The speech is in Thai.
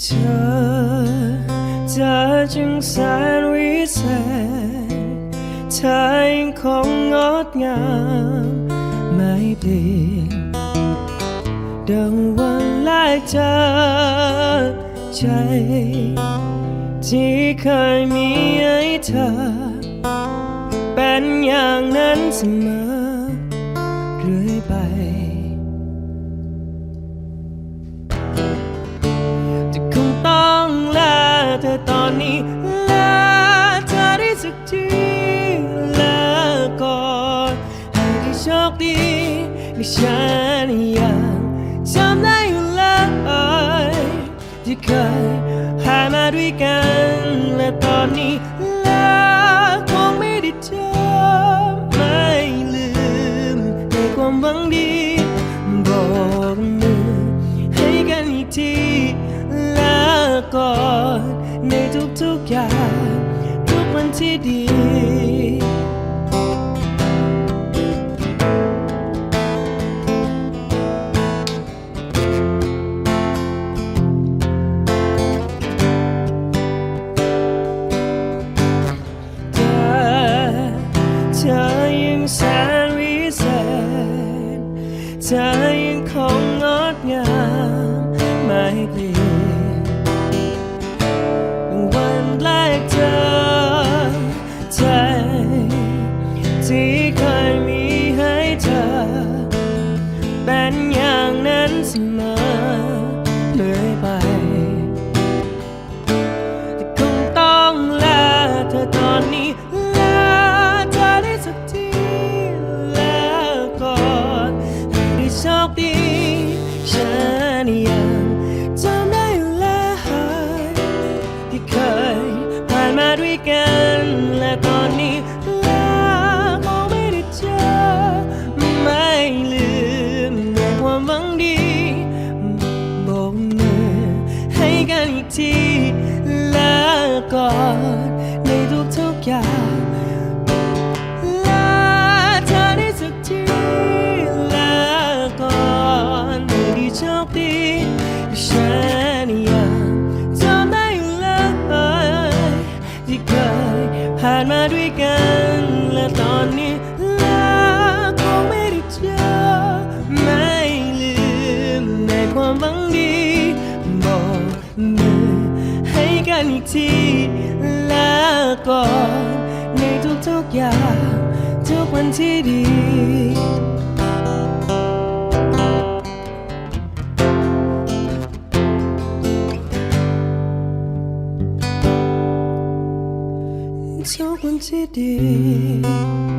เธอเธอจึงแสนวิเศษเธอยังคงงดงามไม่เปลี่ยนดังวันแรกเจอใจที่เคยมีให้เธอ เป็นอย่างนั้นเสมอ อนนี้ลาเธอได้สักทีลาก่อนให้ได้โชคดีในฉันยังจำได้อยู่เลยที่เคยผ่านมาด้วยกันและตอนนี้ลาคงไม่ได้เจอไม่ลืมในความหวังดีบอก ก่อนในทุกๆอย่าง ทุกวันที่ดีเธอเธอยังแสนวิเศษเธอยังคงงดงามไม่เปลี่ยน เป็นอย่างนั้นเสมอเรื่อยไปแต่คงต้องลาเธอตอนนี้ลาเธอได้สักทีลาก่อนให้ได้โชคดีฉันยังจำได้อยู่เลยที่เคยผ่านมาด้วยกัน กันอีกทีลาก่อนในทุกๆอย่างลาเธอได้สักทีลาก่อนไม่ได้โชคดีฉันยังจำได้อยู่เลยที่เคยผ่านมาด้วยกันและตอนนี้ กันอีกทีและก่อนในทุกๆอย่าง ทุกวันที่ดีทุกวันที่ดี